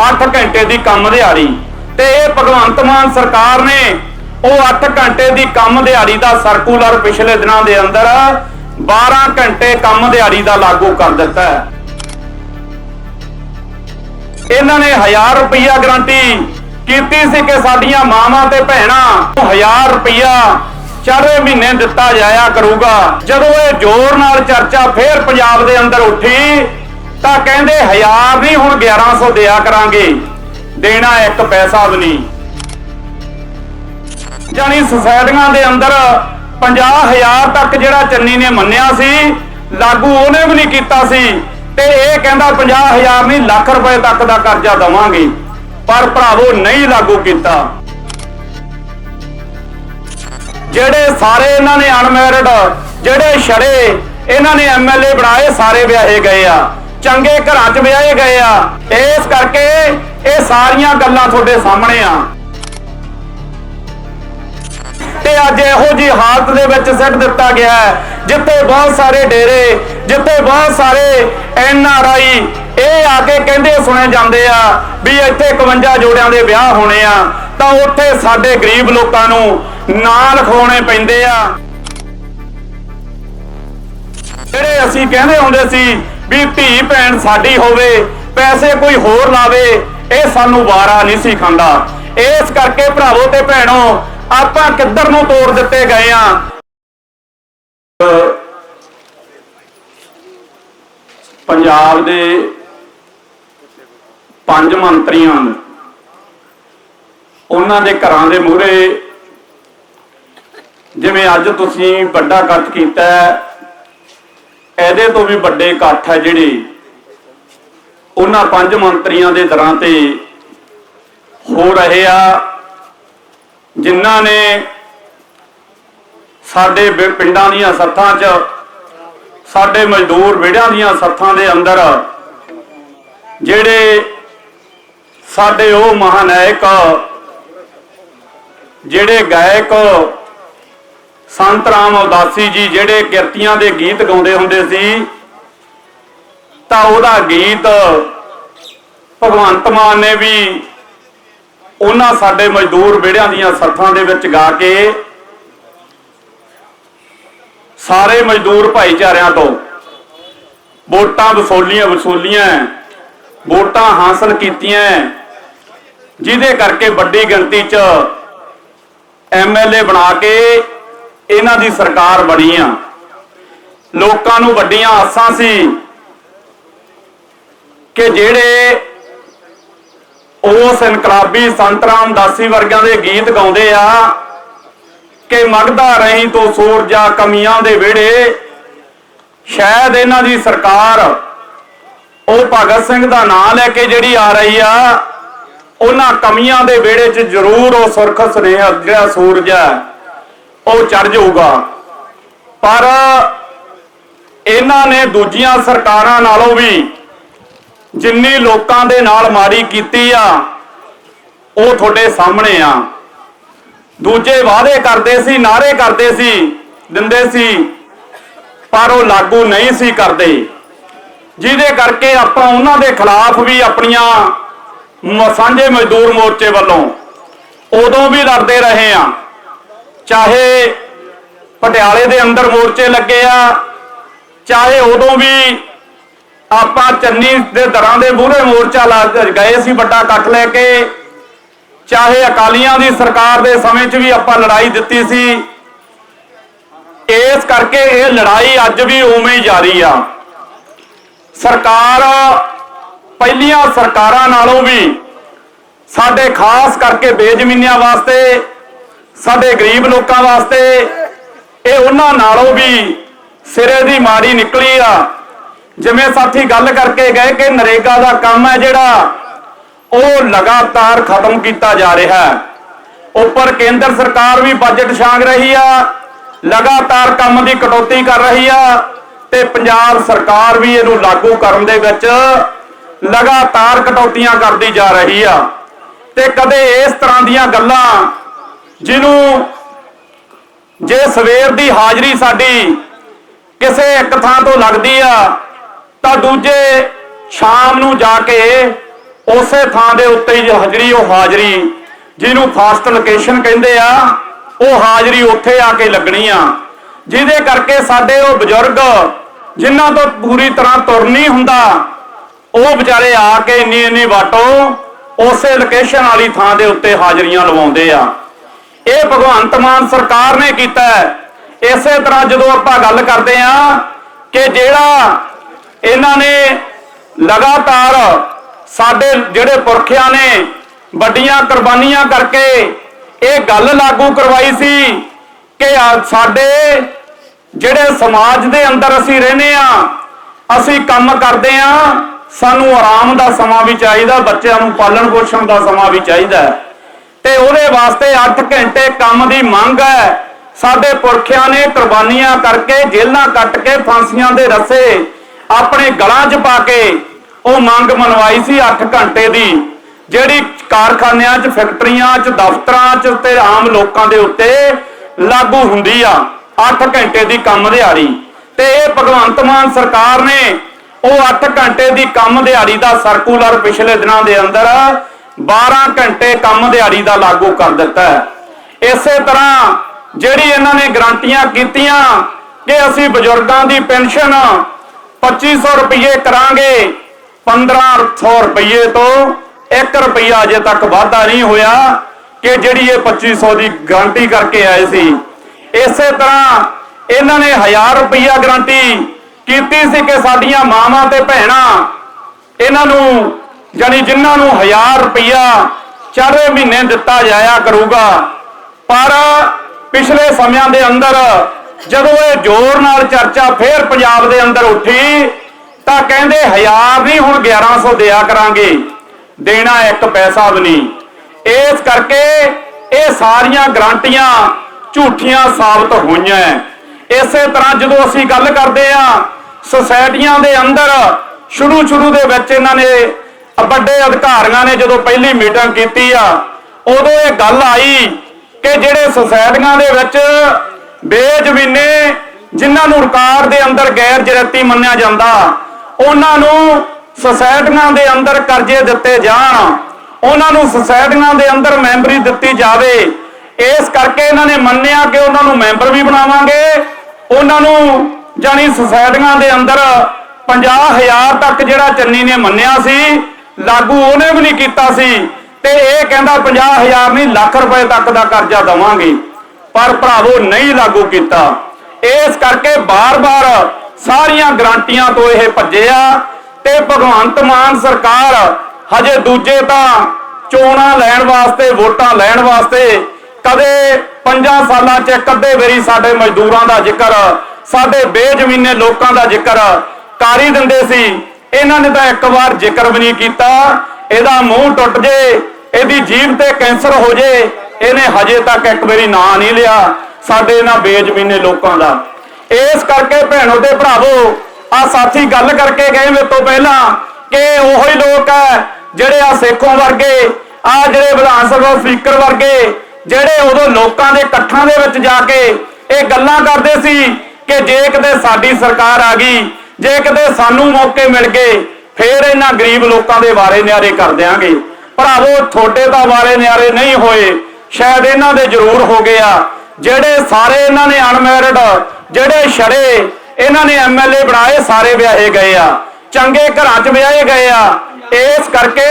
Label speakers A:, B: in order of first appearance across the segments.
A: 8 ਘੰਟੇ ਦੀ ਕੰਮ ਦਿਹਾੜੀ। ਤੇ ਇਹ ਭਗਵੰਤ ਮਾਨ ਸਰਕਾਰ ਨੇ ਉਹ 8 ਘੰਟੇ ਦੀ ਕੰਮ ਦਿਹਾੜੀ ਦਾ ਸਰਕੂਲਰ ਪਿਛਲੇ ਦਿਨਾਂ ਦੇ ਅੰਦਰ 12 ਘੰਟੇ ਕੰਮ ਦਿਹਾੜੀ ਦਾ ਲਾਗੂ ਕਰ ਦਿੱਤਾ ਹੈ। ਇਹਨਾਂ ਨੇ 1000 ਰੁਪਇਆ ਗਰੰਟੀ ਕੀਤੀ ਸੀ ਕਿ ਸਾਡੀਆਂ ਮਾਵਾਂ ਤੇ ਭੈਣਾਂ ਨੂੰ 1000 ਰੁਪਇਆ ਚਾਰੇ ਮਹੀਨੇ ਦਿੱਤਾ ਜਾਇਆ ਕਰੂਗਾ। ਜਦੋਂ ਇਹ ਜ਼ੋਰ ਨਾਲ ਚਰਚਾ ਫੇਰ ਪੰਜਾਬ ਦੇ ਅੰਦਰ ਉੱਠੀ ਤਾਂ ਕਹਿੰਦੇ 1000 ਨਹੀਂ, ਹੁਣ 1100 ਦਿਆ ਕਰਾਂਗੇ। ਦੇਣਾ ਇੱਕ ਪੈਸਾ ਵੀ ਨਹੀਂ। ਜਾਨੀ ਸੁਸਾਇਟੀਆਂ ਦੇ ਅੰਦਰ 50000 ਤੱਕ ਜਿਹੜਾ ਚੰਨੀ ਨੇ ਮੰਨਿਆ ਸੀ, ਲਾਗੂ ਉਹਨੇ ਵੀ ਨਹੀਂ ਕੀਤਾ ਸੀ। ਤੇ ਇਹ ਕਹਿੰਦਾ 50000 ਨਹੀਂ, ਲੱਖ ਰੁਪਏ ਤੱਕ ਦਾ ਕਰਜ਼ਾ ਦਵਾਂਗੇ। ਪਰ ਭਰਾਵੋ, ਨਹੀਂ ਲਾਗੂ ਕੀਤਾ। ਜਿਹੜੇ ਸਾਰੇ ਇਹਨਾਂ ਨੇ ਅਨਮੈਰਿਡ, ਜਿਹੜੇ ਛੜੇ ਇਹਨਾਂ ਨੇ ਐਮਐਲਏ ਬਣਾਏ, ਸਾਰੇ ਵਿਆਹੇ ਗਏ ਆ। ਚੰਗੇ ਘਰਾਂ 'ਚ ਵਿਆਹੇ ਗਏ ਆ। ਇਸ ਕਰਕੇ ਇਹ ਸਾਰੀਆਂ ਗੱਲਾਂ ਤੁਹਾਡੇ ਸਾਹਮਣੇ ਆ। ਤੇ ਅੱਜ ਇਹੋ ਜੀ ਹਾਲਤ ਦੇ ਵਿੱਚ ਸਿੱਟ ਦਿੱਤਾ ਗਿਆ ਜਿੱਥੇ ਬਹੁਤ ਸਾਰੇ ਡੇਰੇ, ਜਿੱਥੇ ਬਹੁਤ ਸਾਰੇ ਐਨ ਆਰ ਆਈ, ਇਹ ਆ ਕੇ ਕਹਿੰਦੇ ਸੁਣੇ ਜਾਂਦੇ ਆ ਵੀ ਇੱਥੇ 51 ਜੋੜਿਆਂ ਦੇ ਵਿਆਹ ਹੋਣੇ ਆ, ਤਾਂ ਉੱਥੇ ਸਾਡੇ ਗਰੀਬ ਲੋਕਾਂ ਨੂੰ ਨਾਂ ਲਿਖਾਉਣੇ ਪੈਂਦੇ ਆ। ਜਿਹੜੇ ਅਸੀਂ ਕਹਿੰਦੇ ਹੁੰਦੇ ਸੀ ਵੀ ਧੀ ਭੈਣ ਸਾਡੀ ਹੋਵੇ, ਪੈਸੇ ਕੋਈ ਹੋਰ ਲਾਵੇ, ਇਹ ਸਾਨੂੰ ਵਾਰਾ ਨਹੀਂ ਸੀ ਖਾਂਦਾ। ਇਸ ਕਰਕੇ ਭਰਾਵੋ ਤੇ ਭੈਣੋ, ਆਪਾਂ ਕਿੱਧਰ ਨੂੰ ਤੋੜ ਦਿੱਤੇ ਗਏ ਆ? ਪੰਜਾਬ ਦੇ ਪੰਜ ਮੰਤਰੀਆਂ ਨੂੰ, ਉਹਨਾਂ ਦੇ ਘਰਾਂ ਦੇ ਮੂਹਰੇ ਜਿਵੇਂ ਅੱਜ ਤੁਸੀਂ ਵੱਡਾ ਇਕੱਠ ਕੀਤਾ ਇਹਦੇ ਤੋਂ ਵੀ ਵੱਡੇ ਇਕੱਠ ਹੈ ਜਿਹੜੇ ਉਹਨਾਂ ਪੰਜ ਮੰਤਰੀਆਂ ਦੇ ਦਰਾਂ ਤੇ ਹੋ ਰਹੇ ਆ, ਜਿਨ੍ਹਾਂ ਨੇ ਸਾਡੇ ਪਿੰਡਾਂ ਦੀਆਂ ਸੱਥਾਂ 'ਚ, ਸਾਡੇ ਮਜ਼ਦੂਰ ਵਿੜਿਆਂ ਦੀਆਂ ਸੱਥਾਂ ਦੇ ਅੰਦਰ ਜਿਹੜੇ ਸਾਡੇ ਉਹ ਮਹਾਨਾਇਕ, ਜਿਹੜੇ ਗਾਇਕ ਸੰਤ ਰਾਮ ਉਦਾਸੀ ਜੀ ਜਿਹੜੇ ਕਿਰਤੀਆਂ ਦੇ ਗੀਤ ਗਾਉਂਦੇ ਹੁੰਦੇ ਸੀ, ਤਾਂ ਉਹਦਾ ਗੀਤ ਭਗਵੰਤ ਮਾਨ ਨੇ ਵੀ ਉਹਨਾਂ ਸਾਡੇ ਮਜ਼ਦੂਰ ਵਿੜਿਆਂ ਦੀਆਂ ਸਰਥਾਂ ਦੇ ਵਿੱਚ ਗਾ ਕੇ ਸਾਰੇ ਮਜ਼ਦੂਰ ਭਾਈਚਾਰਿਆਂ ਤੋਂ ਵੋਟਾਂ ਵਸੂਲੀਆਂ ਵਸੂਲੀਆਂ, ਵੋਟਾਂ ਹਾਸਲ ਕੀਤੀਆਂ, ਜਿਹਦੇ ਕਰਕੇ ਵੱਡੀ ਗਿਣਤੀ 'ਚ ਐਮਐਲਏ ਬਣਾ ਕੇ ਇਹਨਾਂ ਦੀ ਸਰਕਾਰ ਬਣੀ ਆ। ਲੋਕਾਂ ਨੂੰ ਵੱਡੀਆਂ ਆਸਾਂ ਸੀ ਕਿ ਜਿਹੜੇ ਉਸ ਇਨਕਲਾਬੀ ਸੰਤ ਰਾਮਦਾਸੀ ਵਰਗਿਆਂ ਦੇ ਗੀਤ ਗਾਉਂਦੇ ਆ ਕਿ ਮਗਦਾ ਰਹੀ ਤੋ ਸੂਰਜਾ ਕਮੀਆਂ ਦੇ ਵਿਹੜੇ, ਸ਼ਾਇਦ ਇਹਨਾਂ ਦੀ ਸਰਕਾਰ ਉਹ ਭਗਤ ਸਿੰਘ ਦਾ ਨਾਮ ਲੈ ਕੇ ਜਿਹੜੀ ਆ ਰਹੀ ਆ, ਉਹਨਾਂ ਕਮੀਆਂ ਦੇ ਵਿਹੜੇ 'ਚ ਜ਼ਰੂਰ ਉਹ ਸੁਰਖ ਸੁਨੇਹਾ ਜਿਹੜਾ ਸੂਰਜ ਹੈ ਉਹ ਚੜ ਜਾਊਗਾ। ਪਰ ਇਹਨਾਂ ਨੇ ਦੂਜੀਆਂ ਸਰਕਾਰਾਂ ਨਾਲੋਂ ਵੀ ਜਿੰਨੀ ਲੋਕਾਂ ਦੇ ਨਾਲ ਮਾੜੀ ਕੀਤੀ ਆ, ਉਹ ਤੁਹਾਡੇ ਸਾਹਮਣੇ ਆ। ਦੂਜੇ ਵਾਅਦੇ ਕਰਦੇ ਸੀ ਨਾਰੇ ਕਰਦੇ ਸੀ, ਦਿੰਦੇ ਸੀ, ਪਰ ਉਹ ਲਾਗੂ ਨਹੀਂ ਸੀ ਕਰਦੇ। ਜਿਹਦੇ ਕਰਕੇ ਆਪਾਂ ਉਹਨਾਂ ਦੇ ਖਿਲਾਫ ਵੀ ਆਪਣੀਆਂ ਸਾਂਝੇ ਮਜ਼ਦੂਰ ਮੋਰਚੇ ਵੱਲੋਂ ਉਦੋਂ ਵੀ ਲੜਦੇ ਰਹੇ ਆ। ਚਾਹੇ ਪਟਿਆਲੇ ਦੇ ਅੰਦਰ ਮੋਰਚੇ ਲੱਗੇ ਆ, ਚਾਹੇ ਉਦੋਂ ਵੀ ਆਪਾਂ ਚੰਨੀ ਦੇ ਦਰਾਂ ਦੇ ਮੂਹਰੇ ਮੋਰਚਾ ਲਾ ਗਏ ਸੀ ਵੱਡਾ ਇਕੱਠ ਲੈ ਕੇ, ਚਾਹੇ ਅਕਾਲੀਆਂ ਦੀ ਸਰਕਾਰ ਦੇ ਸਮੇਂ 'ਚ ਵੀ ਆਪਾਂ ਲੜਾਈ ਦਿੱਤੀ ਸੀ, ਇਸ ਕਰਕੇ ਇਹ ਲੜਾਈ ਅੱਜ ਵੀ ਉਵੇਂ ਹੀ ਜਾਰੀ ਆ। ਸਰਕਾਰ ਪਹਿਲੀਆਂ ਸਰਕਾਰਾਂ ਨਾਲੋਂ ਵੀ ਸਾਡੇ ਖਾਸ ਕਰਕੇ ਬੇਜ਼ਮੀਨਿਆਂ ਵਾਸਤੇ ਸਾਡੇ ਗਰੀਬ ਲੋਕਾਂ ਵਾਸਤੇ ਇਹ ਉਹਨਾਂ ਨਾਲੋਂ ਵੀ ਸਿਰੇ ਦੀ ਮਾਰੀ ਨਿਕਲੀ ਆ। ਜਿਵੇਂ ਸਾਥੀ ਗੱਲ ਕਰਕੇ ਗਏ ਕਿ ਨਰੇਗਾ ਦਾ ਕੰਮ ਹੈ ਜਿਹੜਾ, ਉਹ ਲਗਾਤਾਰ ਖਤਮ ਕੀਤਾ ਜਾ ਰਿਹਾ ਹੈ। ਉੱਪਰ ਕੇਂਦਰ ਸਰਕਾਰ ਵੀ ਬਜਟ ਛਾਂਗ ਰਹੀ ਆ, ਲਗਾਤਾਰ ਕੰਮ ਦੀ ਕਟੌਤੀ ਕਰ ਰਹੀ ਆ ਤੇ ਪੰਜਾਬ ਸਰਕਾਰ ਵੀ ਇਹਨੂੰ ਲਾਗੂ ਕਰਨ ਦੇ ਵਿੱਚ ਲਗਾਤਾਰ ਕਟੌਤੀਆਂ ਕਰਦੀ ਜਾ ਰਹੀ ਆ। ਤੇ ਕਦੇ ਇਸ ਤਰ੍ਹਾਂ ਦੀਆਂ ਗੱਲਾਂ ਜਿਹਨੂੰ ਜੇ ਸਵੇਰ ਦੀ ਹਾਜ਼ਰੀ ਸਾਡੀ ਕਿਸੇ ਇੱਕ ਥਾਂ ਤੋਂ ਲੱਗਦੀ ਆ, ਤਾਂ ਦੂਜੇ ਸ਼ਾਮ ਨੂੰ ਜਾ ਕੇ ਉਸੇ ਥਾਂ ਦੇ ਉੱਤੇ ਹੀ ਹਾਜ਼ਰੀ, ਉਹ ਹਾਜ਼ਰੀ ਜਿਹਨੂੰ ਫਾਸਟ ਲੋਕੇਸ਼ਨ ਕਹਿੰਦੇ ਆ, ਉਹ ਹਾਜ਼ਰੀ ਉੱਥੇ ਆ ਕੇ ਲੱਗਣੀ ਆ। ਜਿਹਦੇ ਕਰਕੇ ਸਾਡੇ ਉਹ ਬਜ਼ੁਰਗ ਜਿਨ੍ਹਾਂ ਤੋਂ ਪੂਰੀ ਤਰ੍ਹਾਂ ਤੁਰ ਨਹੀਂ ਹੁੰਦਾ, ਉਹ ਵਿਚਾਰੇ ਆ ਕੇ ਇੰਨੀ ਇੰਨੀ ਵਾਟੋ ਉਸੇ ਲੋਕੇਸ਼ਨ ਵਾਲੀ ਥਾਂ ਦੇ ਉੱਤੇ ਹਾਜ਼ਰੀਆਂ ਲਵਾਉਂਦੇ ਆ। ਇਹ ਭਗਵੰਤ ਮਾਨ ਸਰਕਾਰ ਨੇ ਕੀਤਾ ਹੈ। ਇਸੇ ਤਰ੍ਹਾਂ ਜਦੋਂ ਆਪਾਂ ਗੱਲ ਕਰਦੇ ਆ ਕਿ ਜਿਹੜਾ ਇਹਨਾਂ ਨੇ ਲਗਾਤਾਰ ਸਾਡੇ ਜਿਹੜੇ ਪੁਰਖਿਆਂ ਨੇ ਵੱਡੀਆਂ ਕੁਰਬਾਨੀਆਂ ਕਰਕੇ ਇਹ ਗੱਲ ਲਾਗੂ ਕਰਵਾਈ ਸੀ ਕਿ ਸਾਡੇ ਜਿਹੜੇ ਸਮਾਜ ਦੇ ਅੰਦਰ ਅਸੀਂ ਰਹਿੰਦੇ ਆ ਅਸੀਂ ਕੰਮ ਕਰਦੇ ਆ ਸਾਨੂੰ ਆਰਾਮ ਦਾ ਸਮਾਂ ਵੀ ਚਾਹੀਦਾ, ਬੱਚਿਆਂ ਨੂੰ ਪਾਲਣ ਪੋਸ਼ਣ ਦਾ ਸਮਾਂ ਵੀ ਚਾਹੀਦਾ ਹੈ। ਤੇ ਉਹਦੇ ਵਾਸਤੇ 8 ਘੰਟੇ ਕੰਮ ਦੀ ਮੰਗ ਹੈ। ਸਾਡੇ ਪੁਰਖਿਆਂ ਨੇ ਕੁਰਬਾਨੀਆਂ ਕਰਕੇ ਜੇਲ੍ਹਾਂ ਕੱਟ ਕੇ ਫਾਂਸੀਆਂ ਦੇ ਰੱਸੇ ਆਪਣੇ ਗਲਾਂ 'ਚ ਪਾ ਕੇ ਉਹ ਮੰਗ ਮਨਵਾਈ ਸੀ 8 ਘੰਟੇ ਦੀ, ਜਿਹੜੀ ਕਾਰਖਾਨਿਆਂ 'ਚ, ਫੈਕਟਰੀਆਂ 'ਚ, ਦਫ਼ਤਰਾਂ 'ਚ ਤੇ ਆਮ ਲੋਕਾਂ ਦੇ ਉੱਤੇ ਲਾਗੂ ਹੁੰਦੀ ਆ 8 ਘੰਟੇ ਦੀ ਕੰਮ ਦਿਹਾੜੀ। ਤੇ ਇਹ ਭਗਵੰਤ ਮਾਨ ਸਰਕਾਰ ਨੇ ਉਹ 8 ਘੰਟੇ ਦੀ ਕੰਮ ਦਿਹਾੜੀ ਦਾ ਸਰਕੂਲਰ ਪਿਛਲੇ ਦਿਨਾਂ ਦੇ ਅੰਦਰ 12 ਘੰਟੇ ਕੰਮ ਦਿਹਾੜੀ ਦਾ ਲਾਗੂ ਕਰ ਦਿੱਤਾ ਹੈ। ਇਸੇ ਤਰ੍ਹਾਂ ਜਿਹੜੀ ਇਹਨਾਂ ਨੇ ਗਰੰਟੀਆਂ ਕੀਤੀਆਂ ਕਿ ਅਸੀਂ ਬਜ਼ੁਰਗਾਂ ਦੀ ਪੈਨਸ਼ਨ 2500 ਰੁਪਏ ਕਰਾਂਗੇ 1500 ਰੁਪਏ ਤੋਂ 1 ਰੁਪਿਆ ਅਜੇ ਤੱਕ ਵਾਧਾ ਨਹੀਂ ਹੋਇਆ ਕਿ ਜਿਹੜੀ ਇਹ 2500 ਦੀ ਗਰੰਟੀ ਕਰਕੇ ਆਏ ਸੀ। ਇਸੇ ਤਰ੍ਹਾਂ ਇਹਨਾਂ ਨੇ 1000 ਰੁਪਿਆ ਗਰੰਟੀ ਕੀਤੀ ਸੀ ਕਿ ਸਾਡੀਆਂ ਮਾਵਾਂ ਤੇ ਭੈਣਾਂ ਇਹਨਾਂ ਨੂੰ ਜਾਨੀ ਜਿਨ੍ਹਾਂ ਨੂੰ 1000 ਰੁਪਿਆ ਚਾਰੇ ਮਹੀਨੇ ਦਿੱਤਾ ਜਾਇਆ ਕਰੂਗਾ। ਪਰ ਪਿਛਲੇ ਸਮਿਆਂ ਦੇ ਅੰਦਰ ਜਦੋਂ ਇਹ ਜ਼ੋਰ ਨਾਲ ਚਰਚਾ ਫੇਰ ਪੰਜਾਬ ਦੇ ਅੰਦਰ ਉੱਠੀ, ਤਾਂ ਕਹਿੰਦੇ 1000 ਨਹੀਂ, ਹੁਣ 1100 ਦਿਆ ਕਰਾਂਗੇ। ਦੇਣਾ ਇੱਕ ਪੈਸਾ ਵੀ ਨਹੀਂ। ਇਸ ਕਰਕੇ ਇਹ ਸਾਰੀਆਂ ਗਰੰਟੀਆਂ ਝੂਠੀਆਂ ਸਾਬਤ ਹੋਈਆਂ ਇਸੇ ਤਰ੍ਹਾਂ ਜਦੋਂ ਅਸੀਂ ਗੱਲ ਕਰਦੇ ਆ ਸੁਸਾਇਟੀਆਂ ਦੇ ਅੰਦਰ ਸ਼ੁਰੂ ਸ਼ੁਰੂ ਦੇ ਵਿੱਚ ਇਹਨਾਂ ਨੇ ਵੱਡੇ ਅਧਿਕਾਰੀਆਂ ਨੇ ਜਦੋਂ ਪਹਿਲੀ ਮੀਟਿੰਗ ਕੀਤੀ ਆ, ਉਦੋਂ ਇਹ ਗੱਲ ਆਈ ਕਿ ਜਿਹੜੇ ਸੁਸਾਇਟੀਆਂ ਦੇ ਵਿੱਚ ਬੇਜ਼ਮੀਨੇ ਜਿਨ੍ਹਾਂ ਨੂੰ ਰਿਕਾਰਡ ਦੇ ਅੰਦਰ ਗੈਰ ਜਰਤੀ ਮੰਨਿਆ ਜਾਂਦਾ, ਉਹਨਾਂ ਨੂੰ ਸੁਸਾਇਟੀਆਂ ਦੇ ਅੰਦਰ ਕਰਜ਼ੇ ਦਿੱਤੇ ਜਾਣ, ਉਹਨਾਂ ਨੂੰ ਸੁਸਾਇਟੀਆਂ ਦੇ ਅੰਦਰ ਮੈਂਬਰੀ ਦਿੱਤੀ ਜਾਵੇ, ਇਸ ਕਰਕੇ ਇਹਨਾਂ ਨੇ ਮੰਨਿਆ ਕਿ ਉਹਨਾਂ ਨੂੰ ਮੈਂਬਰ ਵੀ ਬਣਾਵਾਂਗੇ, ਉਹਨਾਂ ਨੂੰ ਜਾਨੀ ਸੁਸਾਇਟੀਆਂ ਦੇ ਅੰਦਰ 50000 ਤੱਕ ਜਿਹੜਾ ਚੰਨੀ ਨੇ ਮੰਨਿਆ ਸੀ ਲਾਗੂ ਉਹਨੇ ਵੀ ਨਹੀਂ ਕੀਤਾ ਸੀ। ਤੇ ਇਹ ਕਹਿੰਦਾ 50000 ਨਹੀਂ, ਲੱਖ ਰੁਪਏ ਤੱਕ ਦਾ ਕਰਜ਼ਾ ਦਵਾਂਗੇ। ਪਰ ਭਰਾਵੋ, ਨਹੀਂ ਲਾਗੂ ਕੀਤਾ। ਇਸ ਕਰਕੇ ਬਾਰ-ਬਾਰ ਸਾਰੀਆਂ ਗਰੰਟੀਆਂ ਤੋਂ ਇਹ ਭੱਜੇ ਆ ਤੇ ਭਗਵੰਤ ਮਾਨ ਸਰਕਾਰ ਹਜੇ ਦੂਜੇ ਤਾਂ ਚੋਣਾਂ ਲੈਣ ਵਾਸਤੇ, ਵੋਟਾਂ ਲੈਣ ਵਾਸਤੇ ਕਦੇ 5 ਸਾਲਾਂ 'ਚ ਇੱਕ ਅੱਧੇ ਵਾਰੀ ਸਾਡੇ ਮਜ਼ਦੂਰਾਂ ਦਾ ਜ਼ਿਕਰ, ਸਾਡੇ ਬੇਜ਼ਮੀਨੇ ਲੋਕਾਂ ਦਾ ਜ਼ਿਕਰ ਕਰ ਦਿੰਦੇ ਸੀ। ਇਹਨਾਂ ਨੇ ਤਾਂ ਇੱਕ ਵਾਰ ਜ਼ਿਕਰ ਵੀ ਨਹੀਂ ਕੀਤਾ। ਇਹਦਾ ਮੂੰਹ ਟੁੱਟ ਜੇ, ਇਹਦੀ ਜੀਭ ਤੇ ਕੈਂਸਰ ਹੋ ਜੇ, ਇਹਨੇ ਹਜੇ ਤੱਕ ਇੱਕ ਵਾਰੀ ਨਾਂ ਨਹੀਂ ਲਿਆ ਸਾਡੇ ਇਹਨਾਂ ਬੇਜ਼ਮੀਨੇ ਲੋਕਾਂ ਦਾ। ਇਸ ਕਰਕੇ ਭੈਣੋ ਤੇ ਭਰਾਵੋ ਆ ਸਾਥੀ ਗੱਲ ਕਰਕੇ ਗਏ ਮੇਰੇ ਤੋਂ ਪਹਿਲਾਂ ਕਿ ਉਹੋ ਹੀ ਲੋਕ ਹੈ ਜਿਹੜੇ ਆ ਸੇਖੋਂ ਵਰਗੇ ਆ ਜਿਹੜੇ ਵਿਧਾਨ ਸਭਾ ਸਪੀਕਰ ਵਰਗੇ, ਜਿਹੜੇ ਉਦੋਂ ਲੋਕਾਂ ਦੇ ਇਕੱਠਾਂ ਦੇ ਵਿੱਚ ਜਾ ਕੇ ਇਹ ਗੱਲਾਂ ਕਰਦੇ ਸੀ ਕਿ ਜੇ ਕਿਤੇ ਸਾਡੀ ਸਰਕਾਰ ਆ ਗਈ ਜੇ ਕਿਤੇ ਸਾਨੂੰ ਮੌਕੇ ਮਿਲ ਗਏ, ਫੇਰ ਇਹਨਾਂ ਗਰੀਬ ਲੋਕਾਂ ਦੇ ਵਾਰੇ ਨਿਆਰੇ ਕਰ ਦਿਆਂਗੇ। ਭਰਾਵੋ ਥੋੜੇ ਦਾ ਵਾਰੇ ਨਿਆਰੇ ਨਹੀਂ ਹੋਏ, ਸ਼ਾਇਦ ਇਹਨਾਂ ਦੇ ਜ਼ਰੂਰ ਹੋ ਗਏ ਆ। ਜਿਹੜੇ ਸਾਰੇ ਇਹਨਾਂ ਨੇ ਅਨਮੈਰਿਡ, ਜਿਹੜੇ ਛੜੇ ਇਹਨਾਂ ਨੇ ਐਮਐਲਏ ਬਣਾਏ, ਸਾਰੇ ਵਿਆਹੇ ਗਏ ਆ। ਚੰਗੇ ਘਰਾਂ 'ਚ ਵਿਆਹੇ ਗਏ ਆ। ਇਸ ਕਰਕੇ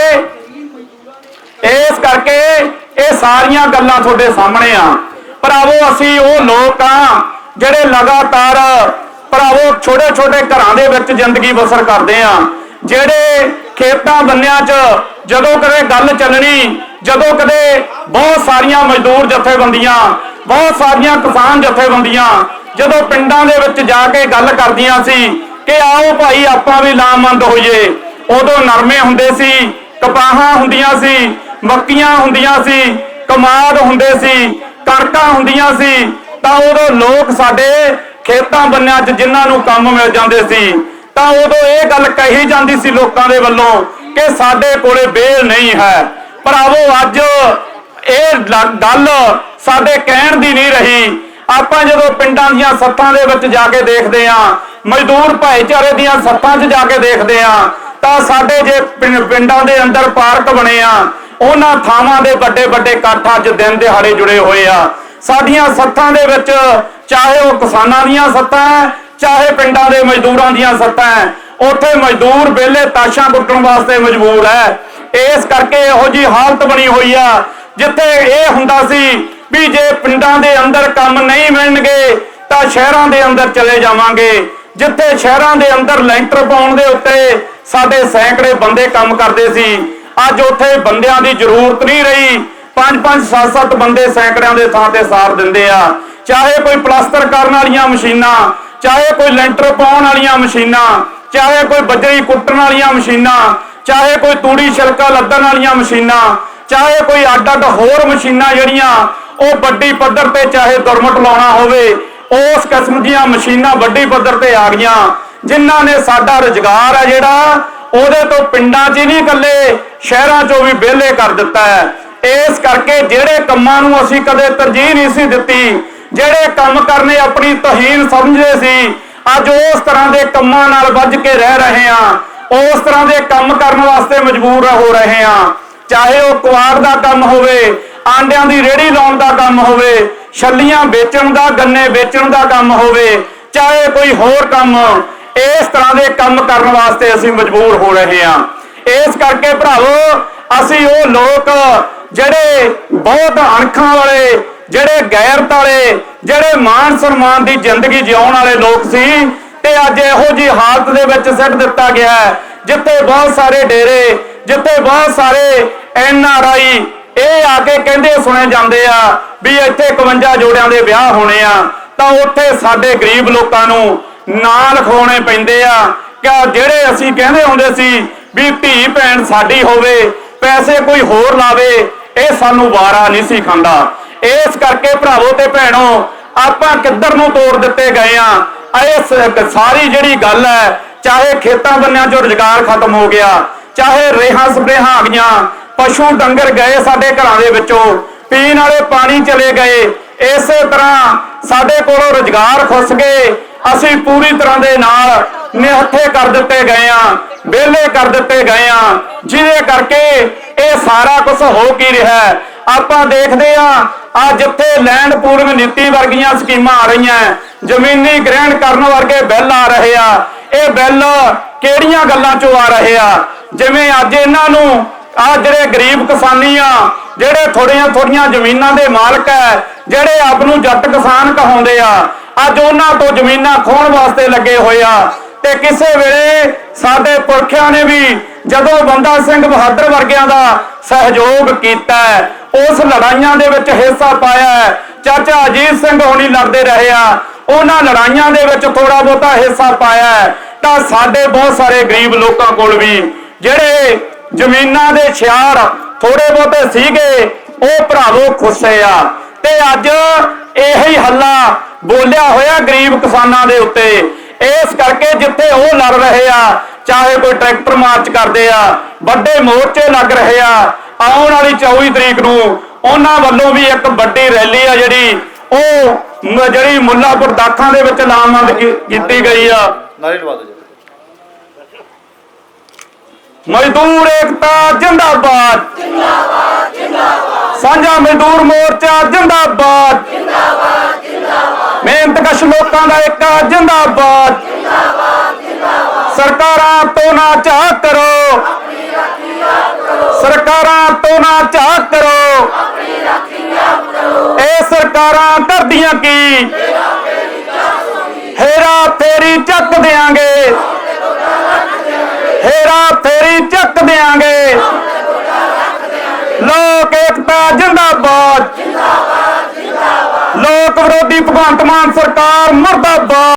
A: ਇਸ ਕਰਕੇ ਇਹ ਸਾਰੀਆਂ ਗੱਲਾਂ ਤੁਹਾਡੇ ਸਾਹਮਣੇ ਆ। ਭਰਾਵੋ, ਅਸੀਂ ਉਹ ਲੋਕ ਆ ਜਿਹੜੇ ਲਗਾਤਾਰ ਭਰਾਵੋ ਛੋਟੇ ਛੋਟੇ ਘਰਾਂ ਦੇ ਵਿੱਚ ਜ਼ਿੰਦਗੀ ਬਸਰ ਕਰਦੇ ਆ। ਜਿਹੜੇ ਖੇਤਾਂ ਬੰਨਿਆਂ 'ਚ ਜਦੋਂ ਕਦੇ ਗੱਲ ਚੱਲਣੀ, ਜਦੋਂ ਕਦੇ ਬਹੁਤ ਸਾਰੀਆਂ ਮਜ਼ਦੂਰ ਜਥੇਬੰਦੀਆਂ, ਬਹੁਤ ਸਾਰੀਆਂ ਕਿਸਾਨ ਜਥੇਬੰਦੀਆਂ ਜਦੋਂ ਪਿੰਡਾਂ ਦੇ ਵਿੱਚ ਜਾ ਕੇ ਗੱਲ ਕਰਦੀਆਂ ਸੀ ਕਿ ਆਓ ਭਾਈ, ਆਪਾਂ ਵੀ ਲਾਮਬੰਦ ਹੋਈਏ। ਉਦੋਂ ਨਰਮੇ ਹੁੰਦੇ ਸੀ, ਕਪਾਹਾਂ ਹੁੰਦੀਆਂ ਸੀ, ਮੱਕੀਆਂ ਹੁੰਦੀਆਂ ਸੀ, ਕਮਾਦ ਹੁੰਦੇ ਸੀ, ਕਣਕਾਂ ਹੁੰਦੀਆਂ ਸੀ, ਤਾਂ ਉਦੋਂ ਲੋਕ ਸਾਡੇ ਖੇਤਾਂ ਬੰਨਿਆਂ 'ਚ ਜਿਨ੍ਹਾਂ ਨੂੰ ਕੰਮ ਮਿਲ ਜਾਂਦੇ ਸੀ, ਤਾਂ ਉਦੋਂ ਇਹ ਗੱਲ ਕਹੀ ਜਾਂਦੀ ਸੀ ਲੋਕਾਂ ਦੇ ਵੱਲੋਂ ਕਿ ਸਾਡੇ ਕੋਲੇ ਬੇਲ ਨਹੀਂ ਹੈ। ਭਰਾਵੋ, ਅੱਜ ਇਹ ਗੱਲ ਸਾਡੇ ਕਹਿਣ ਦੀ ਨਹੀਂ ਰਹੀ। ਆਪਾਂ ਜਦੋਂ ਪਿੰਡਾਂ ਦੀਆਂ ਸੱਥਾਂ ਦੇ ਵਿੱਚ ਜਾ ਕੇ ਦੇਖਦੇ ਆਂ, ਮਜ਼ਦੂਰ ਭਾਈਚਾਰੇ ਦੀਆਂ ਸੱਥਾਂ 'ਚ ਜਾ ਕੇ ਦੇਖਦੇ ਆਂ, ਤਾਂ ਸਾਡੇ ਜੇ ਪਿੰਡਾਂ ਦੇ ਅੰਦਰ ਪਾਰਕ ਬਣੇ ਆ, ਉਹਨਾਂ ਥਾਵਾਂ ਦੇ ਵੱਡੇ ਵੱਡੇ ਇਕੱਠ ਅੱਜ ਦਿਨ ਦਿਹਾੜੇ ਜੁੜੇ ਹੋਏ ਆ। ਸਾਡੀਆਂ ਸੱਥਾਂ ਦੇ ਵਿੱਚ ਚਾਹੇ ਉਹ ਕਿਸਾਨਾਂ ਦੀਆਂ ਸੱਥਾਂ ਹੈ, ਚਾਹੇ ਪਿੰਡਾਂ ਦੇ ਮਜ਼ਦੂਰਾਂ ਦੀਆਂ ਸੱਥਾਂ ਹੈ, ਉੱਥੇ ਮਜ਼ਦੂਰ ਵੇਲੇ ਤਾਸ਼ਾਂ ਕੁੱਟਣ ਵਾਸਤੇ ਮਜਬੂਰ ਹੈ। ਇਸ ਕਰਕੇ ਇਹੋ ਜੀ ਹਾਲਤ ਬਣੀ ਹੋਈ ਆ ਜਿੱਥੇ ਇਹ ਹੁੰਦਾ ਸੀ ਵੀ ਜੇ ਪਿੰਡਾਂ ਦੇ ਅੰਦਰ ਕੰਮ ਨਹੀਂ ਮਿਲਣਗੇ ਤਾਂ ਸ਼ਹਿਰਾਂ ਦੇ ਅੰਦਰ ਚਲੇ ਜਾਵਾਂਗੇ। ਜਿੱਥੇ ਸ਼ਹਿਰਾਂ ਦੇ ਅੰਦਰ ਲੈਂਟਰ ਪਾਉਣ ਦੇ ਉੱਤੇ ਸਾਡੇ ਸੈਂਕੜੇ ਬੰਦੇ ਕੰਮ ਕਰਦੇ ਸੀ ਅੱਜ ਉੱਥੇ ਬੰਦਿਆਂ ਦੀ ਜ਼ਰੂਰਤ ਨਹੀਂ ਰਹੀ। ਪੰਜ ਪੰਜ ਸੱਤ ਸੱਤ ਬੰਦੇ ਸੈਂਕੜਿਆਂ ਦੇ ਥਾਂ ਤੇ ਸਾਰ ਦਿੰਦੇ ਆ। ਚਾਹੇ ਕੋਈ ਪਲਾਸਟਰ ਕਰਨ ਵਾਲੀਆਂ ਮਸ਼ੀਨਾਂ, ਚਾਹੇ ਕੋਈ ਲੈਂਟਰ ਪਾਉਣ ਵਾਲੀਆਂ ਮਸ਼ੀਨਾਂ, ਚਾਹੇ ਕੋਈ ਬੱਜਰੀ ਕੁੱਟਣ ਵਾਲੀਆਂ ਮਸ਼ੀਨਾਂ, ਚਾਹੇ ਕੋਈ ਤੂੜੀ ਛਿਲਕਾ ਲੱਦਣ ਵਾਲੀਆਂ ਮਸ਼ੀਨਾਂ, ਚਾਹੇ ਕੋਈ ਅੱਡ ਅੱਡ ਹੋਰ ਮਸ਼ੀਨਾਂ ਜਿਹੜੀਆਂ ਉਹ ਵੱਡੀ ਪੱਧਰ ਤੇ ਚਾਹੇ ਦੁਰਮਟ ਲਾਉਣਾ ਹੋਵੇ, ਉਸ ਕਿਸਮ ਦੀਆਂ ਮਸ਼ੀਨਾਂ ਵੱਡੀ ਪੱਧਰ ਤੇ ਆ ਗਈਆਂ, ਜਿਨ੍ਹਾਂ ਨੇ ਸਾਡਾ ਰੁਜ਼ਗਾਰ ਹੈ ਜਿਹੜਾ, ਉਹਦੇ ਤੋਂ ਪਿੰਡਾਂ 'ਚ ਹੀ ਨਹੀਂ ਇਕੱਲੇ, ਸ਼ਹਿਰਾਂ 'ਚੋਂ ਵੀ ਵਿਹਲੇ ਕਰ ਦਿੱਤਾ ਹੈ। ਇਸ ਕਰਕੇ ਜਿਹੜੇ ਕੰਮਾਂ ਨੂੰ ਅਸੀਂ ਕਦੇ ਤਰਜੀਹ ਨਹੀਂ ਸੀ ਦਿੱਤੀ ਜਿਹੜੇ ਕੰਮ ਕਰਨੇ ਆਪਣੀ ਤਹੀਨ ਸਮਝਦੇ ਸੀ, ਅੱਜ ਉਸ ਤਰ੍ਹਾਂ ਦੇ ਕੰਮਾਂ ਨਾਲ ਵੱਜ ਕੇ ਰਹਿ ਰਹੇ ਹਾਂ। ਉਸ ਤਰ੍ਹਾਂ ਦੇ ਕੰਮ ਕਰਨ ਵਾਸਤੇ ਮਜਬੂਰ ਹੋ ਰਹੇ ਹਾਂ। ਚਾਹੇ ਉਹ ਕੁਆਰ ਦਾ ਕੰਮ ਹੋਵੇ, ਆਂਡਿਆਂ ਦੀ ਰੇੜੀ ਲਾਉਣ ਦਾ ਕੰਮ ਹੋਵੇ, ਛੱਲੀਆਂ ਵੇਚਣ ਦਾ, ਗੰਨੇ ਵੇਚਣ ਦਾ ਕੰਮ ਹੋਵੇ, ਚਾਹੇ ਕੋਈ ਹੋਰ ਕੰਮ, ਇਸ ਤਰ੍ਹਾਂ ਦੇ ਕੰਮ ਕਰਨ ਵਾਸਤੇ ਅਸੀਂ ਮਜਬੂਰ ਹੋ ਰਹੇ ਹਾਂ। ਇਸ ਕਰਕੇ ਭਰਾਵੋ, ਅਸੀਂ ਉਹ ਲੋਕ ਜਿਹੜੇ ਬਹੁਤ ਅਣਖਾਂ ਵਾਲੇ ਜਿਹੜੇ ਗੈਰਤ ਵਾਲੇ ਜਿਹੜੇ ਮਾਨ ਸਨਮਾਨ ਦੀ ਜ਼ਿੰਦਗੀ ਜਿਉਣ ਵਾਲੇ ਲੋਕ ਸੀ, ਤੇ ਅੱਜ ਇਹੋ ਜੀ ਹਾਲਤ ਦੇ ਵਿੱਚ ਸਿੱਟ ਦਿੱਤਾ ਗਿਆ ਜਿੱਥੇ ਬਹੁਤ ਸਾਰੇ ਡੇਰੇ, ਜਿੱਥੇ ਬਹੁਤ ਸਾਰੇ ਐਨ ਆਰ ਆਈ, ਇਹ ਆ ਕੇ ਕਹਿੰਦੇ ਸੁਣੇ ਜਾਂਦੇ ਆ ਵੀ ਇੱਥੇ 51 ਜੋੜਿਆਂ ਦੇ ਵਿਆਹ ਹੋਣੇ ਆ। ਤਾਂ ਉੱਥੇ ਸਾਡੇ ਗਰੀਬ ਲੋਕਾਂ ਨੂੰ ਨਾਂ ਲਿਖਾਉਣੇ ਪੈਂਦੇ ਆ। ਕਿ ਜਿਹੜੇ ਅਸੀਂ ਕਹਿੰਦੇ ਹੁੰਦੇ ਸੀ ਵੀ ਧੀ ਭੈਣ ਸਾਡੀ ਹੋਵੇ, ਪੈਸੇ ਕੋਈ ਹੋਰ ਲਾਵੇ, ਇਹ ਸਾਨੂੰ ਵਾਰਾ ਨਹੀਂ ਸੀ ਖਾਂਦਾ। ਇਸ ਕਰਕੇ ਭਰਾਵੋ ਤੇ ਭੈਣੋ, ਆਪਾਂ ਕਿੱਧਰ ਨੂੰ ਤੋੜ ਦਿੱਤੇ ਗਏ ਆ? ਇਹ ਸਾਰੀ ਜਿਹੜੀ ਗੱਲ ਹੈ, ਚਾਹੇ ਖੇਤਾਂ ਬੰਨਿਆਂ 'ਚੋਂ ਰੁਜ਼ਗਾਰ ਖਤਮ ਹੋ ਗਿਆ, ਚਾਹੇ ਰੇਹਾਂ ਸਪਰੇਹਾਂ ਆ ਗਈਆਂ, ਪਸ਼ੂ ਡੰਗਰ ਗਏ ਸਾਡੇ ਘਰਾਂ ਦੇ ਵਿੱਚੋਂ, ਪੀਣ ਵਾਲੇ ਪਾਣੀ ਚਲੇ ਗਏ, ਇਸੇ ਤਰ੍ਹਾਂ ਸਾਡੇ ਕੋਲੋਂ ਰੁਜ਼ਗਾਰ ਖੁੱਸ ਗਏ, ਅਸੀਂ ਪੂਰੀ ਤਰ੍ਹਾਂ ਦੇ ਨਾਲ ਨਿਹੱਥੇ ਕਰ ਦਿੱਤੇ ਗਏ ਆ, ਵਿਹਲੇ ਕਰ ਦਿੱਤੇ ਗਏ ਆ, ਜਿਹਦੇ ਕਰਕੇ ਇਹ ਸਾਰਾ ਕੁਝ ਹੋ ਕੀ ਰਿਹਾ ਆਪਾਂ ਦੇਖਦੇ ਆ ਆ ਜਿੱਥੇ ਲੈਂਡ ਪੂਲਿੰਗ ਨੀਤੀ ਵਰਗੀਆਂ ਸਕੀਮਾਂ ਆ ਰਹੀਆਂ ਜ਼ਮੀਨੀ ਗ੍ਰਹਿਣ ਕਰਨ ਵਰਗੇ ਬਿੱਲ ਆ ਰਹੇ ਆ। ਇਹ ਬਿੱਲ ਕਿਹੜੀਆਂ ਗੱਲਾਂ ਚੋਂ ਆ ਰਹੇ ਆ? ਜਿਵੇਂ ਅੱਜ ਇਹਨਾਂ ਨੂੰ, ਆ ਜਿਹੜੇ ਗਰੀਬ ਕਿਸਾਨੀ ਆ, ਜਿਹੜੇ ਥੋੜੀਆਂ ਥੋੜੀਆਂ ਜ਼ਮੀਨਾਂ ਦੇ ਮਾਲਕ ਹੈ, ਜਿਹੜੇ ਆਪ ਨੂੰ ਜੱਟ ਕਿਸਾਨ ਕਹਾਉਂਦੇ ਆ, ਅੱਜ ਉਹਨਾਂ ਤੋਂ ਜ਼ਮੀਨਾਂ ਖੋਹਣ ਵਾਸਤੇ ਲੱਗੇ ਹੋਏ ਆ। ਤੇ ਕਿਸੇ ਵੇਲੇ ਸਾਡੇ ਪੁਰਖਿਆਂ ਨੇ ਵੀ, ਜਦੋਂ ਬੰਦਾ ਸਿੰਘ ਬਹਾਦਰ ਵਰਗਿਆਂ ਦਾ ਸਹਿਯੋਗ ਕੀਤਾ ਉਸ ਲੜਾਈਆਂ ਦੇ ਵਿੱਚ ਹਿੱਸਾ ਪਾਇਆ ਚਾਚਾ ਅਜੀਤ ਸਿੰਘ ਹੋਣੀ ਲੜਦੇ ਰਹੇ ਆ। ਉਹਨਾਂ ਲੜਾਈਆਂ ਦੇ ਵਿੱਚ ਥੋੜਾ ਬਹੁਤਾ ਹਿੱਸਾ ਪਾਇਆ ਤਾਂ ਸਾਡੇ ਬਹੁਤ ਸਾਰੇ ਗਰੀਬ ਲੋਕਾਂ ਕੋਲ ਵੀ ਜਿਹੜੇ ਜ਼ਮੀਨਾਂ ਦੇ ਛਿਆੜ ਥੋੜੇ ਬਹੁਤੇ ਸੀਗੇ, ਉਹ ਭਰਾਵੋ ਖੁੱਸੇ ਆ। ਤੇ ਅੱਜ ਇਹੀ ਹੱਲਾ ਬੋਲਿਆ ਹੋਇਆ ਗਰੀਬ ਕਿਸਾਨਾਂ ਦੇ ਉੱਤੇ। ਇਸ ਕਰਕੇ ਜਿੱਥੇ ਉਹ ਲੜ ਰਹੇ ਆ ਚਾਹੇ ਕੋਈ ਟਰੈਕਟਰ ਮਾਰਚ ਕਰਦੇ ਆ ਵੱਡੇ ਮੋਰਚੇ ਲੱਗ ਰਹੇ ਆ ਆਉਣ ਵਾਲੀ 24 ਤਰੀਕ ਨੂੰ ਉਹਨਾਂ ਵੱਲੋਂ ਵੀ ਇੱਕ ਵੱਡੀ ਰੈਲੀ ਆ ਜਿਹੜੀ ਉਹ ਜਿਹੜੀ ਮੁੱਲਾਪੁਰ ਦਾਖਾਂ ਦੇ ਵਿੱਚ ਲਾਮਬੰਦ ਕੀ- ਕੀਤੀ ਗਈ ਆ।
B: ਨਾਰੇ ਲਵਾ ਦਿਓ ਜੀ।
A: ਮਜ਼ਦੂਰ ਏਕਤਾ ਜਿੰਦਾਬਾਦ। ਜਿੰਦਾਬਾਦ ਜਿੰਦਾਬਾਦ ਸਾਂਝਾ ਮਜ਼ਦੂਰ ਮੋਰਚਾ ਜਿੰਦਾਬਾਦ। ਜਿੰਦਾਬਾਦ ਜਿੰਦਾਬਾਦ ਮਿਹਨਤਕਸ਼ ਲੋਕਾਂ ਦਾ ਏਕਾ ਜਿੰਦਾਬਾਦ ਜਿੰਦਾਬਾਦ ਜਿੰਦਾਬਾਦ। ਸਰਕਾਰਾਂ ਤੋਂ ਨਾ ਚਾਹ ਕਰੋ। ਸਰਕਾਰਾਂ ਤੋਂ ਨਾ ਚਾਹ ਕਰੋ। ਇਹ ਸਰਕਾਰਾਂ ਕਰਦੀਆਂ ਕੀ? ਹੇਰਾ ਫੇਰੀ ਚੱਕ ਦਿਆਂਗੇ। ਹੇਰਾ ਫੇਰੀ ਚੱਕ ਦਿਆਂਗੇ। ਲੋਕ ਏਕਤਾ ਜਿੰਦਾਬਾਦ ਜਿੰਦਾਬਾਦ ਜਿੰਦਾਬਾਦ। ਲੋਕ ਵਿਰੋਧੀ ਭਗਵੰਤ ਮਾਨ ਸਰਕਾਰ ਮਰਦਾਬਾਦ।